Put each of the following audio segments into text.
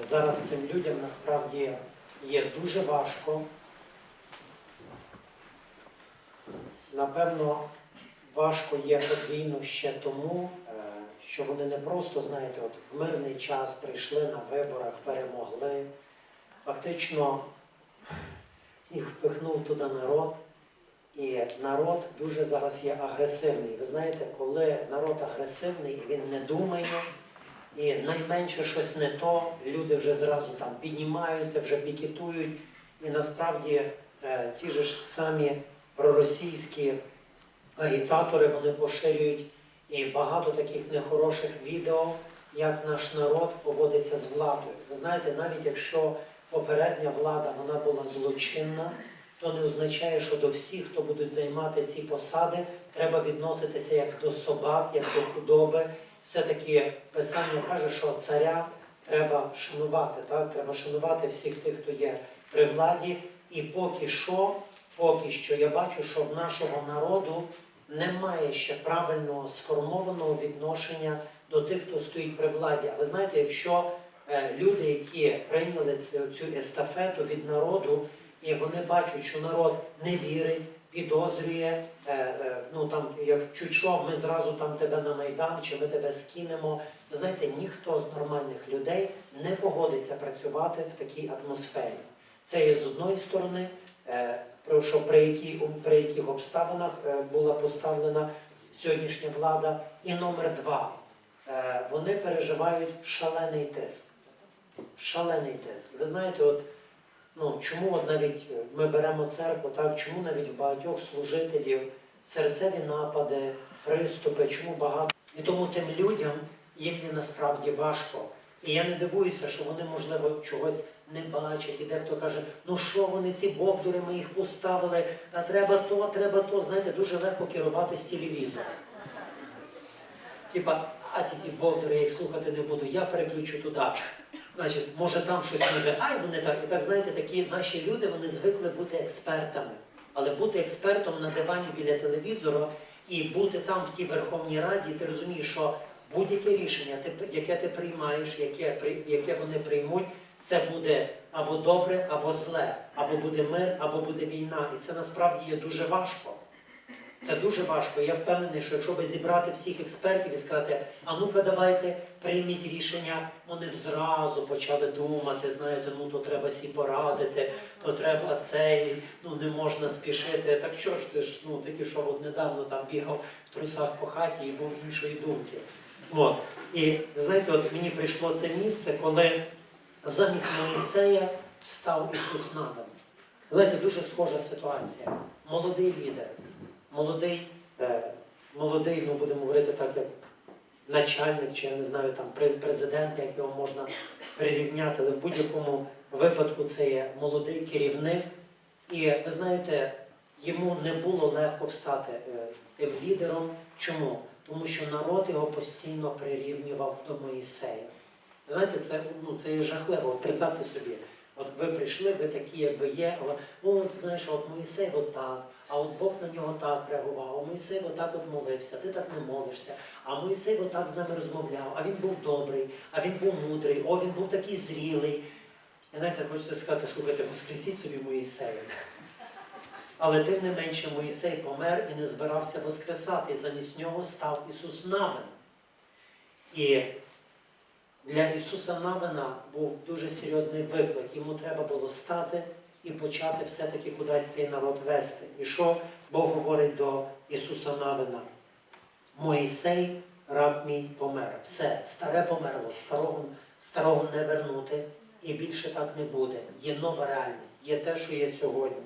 Зараз цим людям насправді є дуже важко. Напевно, важко є подвійно ще тому, е, що вони не просто, знаєте, от в мирний час прийшли на виборах, перемогли. Фактично їх впихнув туди народ, і народ дуже зараз є агресивний. Ви знаєте, коли народ агресивний, він не думає, найменше щось не то, люди вже зразу там піднімаються, вже пікетують. І насправді е, ті ж самі проросійські агітатори вони поширюють і багато таких нехороших відео, як наш народ поводиться з владою. Ви знаєте, навіть якщо попередня влада вона була злочинна, то не означає, що до всіх, хто будуть займати ці посади, треба відноситися як до собак, як до худоби. Все-таки писання каже, що царя треба шанувати. Так? Треба шанувати всіх тих, хто є при владі. І поки що, поки що я бачу, що в нашого народу немає ще правильного сформованого відношення до тих, хто стоїть при владі. А ви знаєте, якщо е, люди, які прийняли цю, цю естафету від народу, і вони бачать, що народ не вірить, підозрює, е, е, ну там, як чуть що, ми зразу там тебе на майдан, чи ми тебе скинемо. Знаєте, ніхто з нормальних людей не погодиться працювати в такій атмосфері. Це є з одної сторони, е, про що при, які, при яких обставинах була поставлена сьогоднішня влада. І номер два, вони переживають шалений тиск. Шалений тиск. Ви знаєте, от ну, чому навіть е, ми беремо церкву, так, чому навіть в багатьох служителів серцеві напади, приступи, чому багато. І тому тим людям їм є насправді важко. І я не дивуюся, що вони, можливо, чогось не бачать. І дехто каже, ну що вони, ці бовдури, ми їх поставили, та треба то, треба то. Знаєте, дуже легко керувати з телевізора. Типа, а ті бовдури, я їх слухати не буду, я переключу туди. Значить, може там щось буде, ай вони так. І так, знаєте, такі наші люди вони звикли бути експертами. Але бути експертом на дивані біля телевізора і бути там в тій Верховній Раді, ти розумієш, що будь-яке рішення, яке ти приймаєш, яке, яке вони приймуть, це буде або добре, або зле, або буде мир, або буде війна. І це насправді є дуже важко. Це дуже важко. Я впевнений, що якщо би зібрати всіх експертів і сказати, а ну-ка давайте прийміть рішення, вони б зразу почали думати, знаєте, ну то треба сі порадити, то треба цей, ну не можна спішити. Так що ж ти ж ну тільки що от недавно там бігав в трусах по хаті і був іншої думки. От. І знаєте, от мені прийшло це місце, коли замість Моїсея став Ісус Навин. Знаєте, дуже схожа ситуація. Молодий лідер, молодий, е, молодий, ну будемо говорити так, як начальник, чи я не знаю, там президент, як його можна прирівняти, але в будь-якому випадку це є молодий керівник. І ви знаєте, йому не було легко встати е, тим лідером. Чому? Тому що народ його постійно прирівнював до Моїсея. Знаєте, це, ну, це є жахливо. Представте собі, от ви прийшли, ви такі, як ви є, але о, ти знаєш, от Моїсей отак, а от Бог на нього так реагував, а Моїсей отак от молився, ти так не молишся, а Моїсей отак з нами розмовляв, а він був добрий, а він був мудрий, о, він був такий зрілий. І знаєте, хочеться сказати, слухайте, воскресіть собі Моїсея. Але тим не менше Моїсей помер і не збирався воскресати, і замість нього став Ісус Навин. І для Ісуса Навина був дуже серйозний виклик. Йому треба було стати і почати все-таки кудись цей народ вести. І що Бог говорить до Ісуса Навина? Моїсей, раб мій, помер. Все, старе померло, старого, старого не вернути, і більше так не буде. Є нова реальність, є те, що є сьогодні.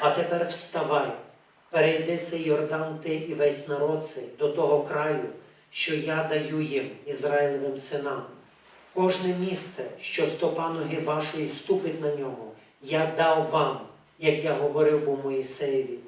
А тепер вставай, перейди цей Йордан ти і весь народ цей до того краю, що я даю їм, Ізраїлевим синам. Кожне місце, що стопа ноги вашої ступить на ньому, я дав вам, як я говорив був Моїсеєві,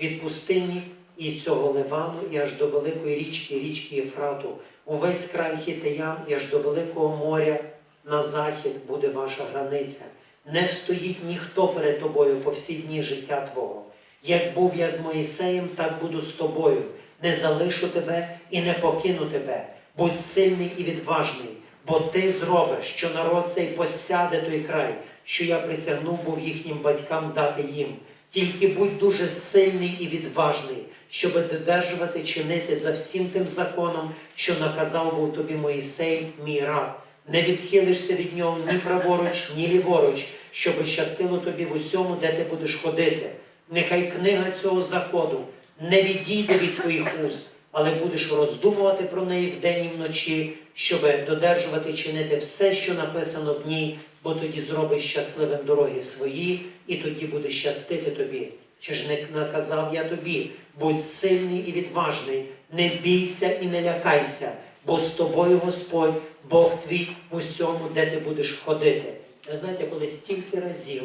від пустині і цього Ливану, і аж до великої річки, річки Єфрату, увесь край хітеян і аж до Великого моря на захід буде ваша границя. Не встоїть ніхто перед тобою по всі дні життя Твого. Як був я з Моїсеєм, так буду з тобою. Не залишу тебе і не покину тебе. Будь сильний і відважний, Бо ти зробиш, що народ цей посяде той край, що я присягнув був їхнім батькам дати їм. Тільки будь дуже сильний і відважний, щоби додержувати чинити за всім тим законом, що наказав був тобі Моїсей, мій раб. Не відхилишся від нього ні праворуч, ні ліворуч, щоби щастило тобі в усьому, де ти будеш ходити. Нехай книга цього закону не відійде від твоїх уст, але будеш роздумувати про неї вдень і вночі, щоби додержувати чинити все, що написано в ній, бо тоді зробиш щасливим дороги свої, і тоді буде щастити тобі. Чи ж не наказав я тобі, будь сильний і відважний, не бійся і не лякайся, бо з тобою Господь, Бог твій в усьому, де ти будеш ходити. Ви знаєте, коли стільки разів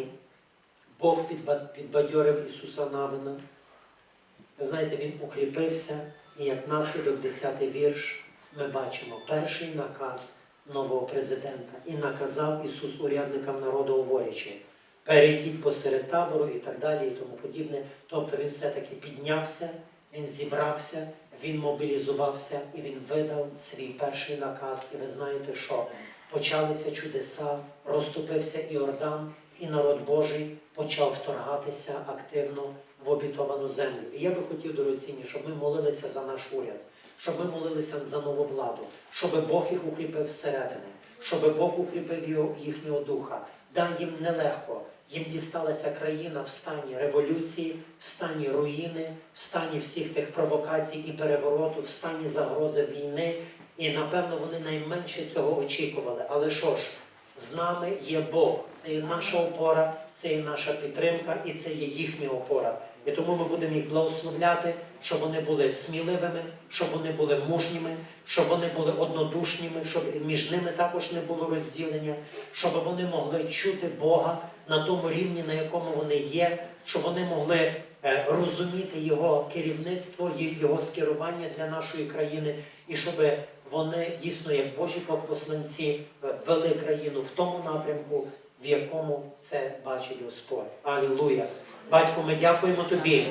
Бог підбадьорив Ісуса Навина, ви знаєте, він укріпився, і як наслідок 10 вірш ми бачимо перший наказ нового президента. І наказав Ісус урядникам народу говорячи, перейдіть посеред табору і так далі, і тому подібне. Тобто він все-таки піднявся, він зібрався, він мобілізувався і він видав свій перший наказ. І ви знаєте, що почалися чудеса, розступився Іордан, і народ Божий почав вторгатися активно в обітовану землю. І я би хотів, дорогоцінні, щоб ми молилися за наш уряд, щоб ми молилися за нову владу, щоб Бог їх укріпив зсередини, щоб Бог укріпив їхнього духа. Да, їм нелегко. Їм дісталася країна в стані революції, в стані руїни, в стані всіх тих провокацій і перевороту, в стані загрози війни. І напевно вони найменше цього очікували. Але що ж, з нами є Бог. Це є наша опора, це є наша підтримка і це є їхня опора. І тому ми будемо їх благословляти, щоб вони були сміливими, щоб вони були мужніми, щоб вони були однодушніми, щоб між ними також не було розділення, щоб вони могли чути Бога на тому рівні, на якому вони є, щоб вони могли е, розуміти Його керівництво, Його скерування для нашої країни, і щоб вони дійсно, як Божі посланці, вели країну в тому напрямку, в якому це бачить Господь. Алілуя! Батько, ми дякуємо тобі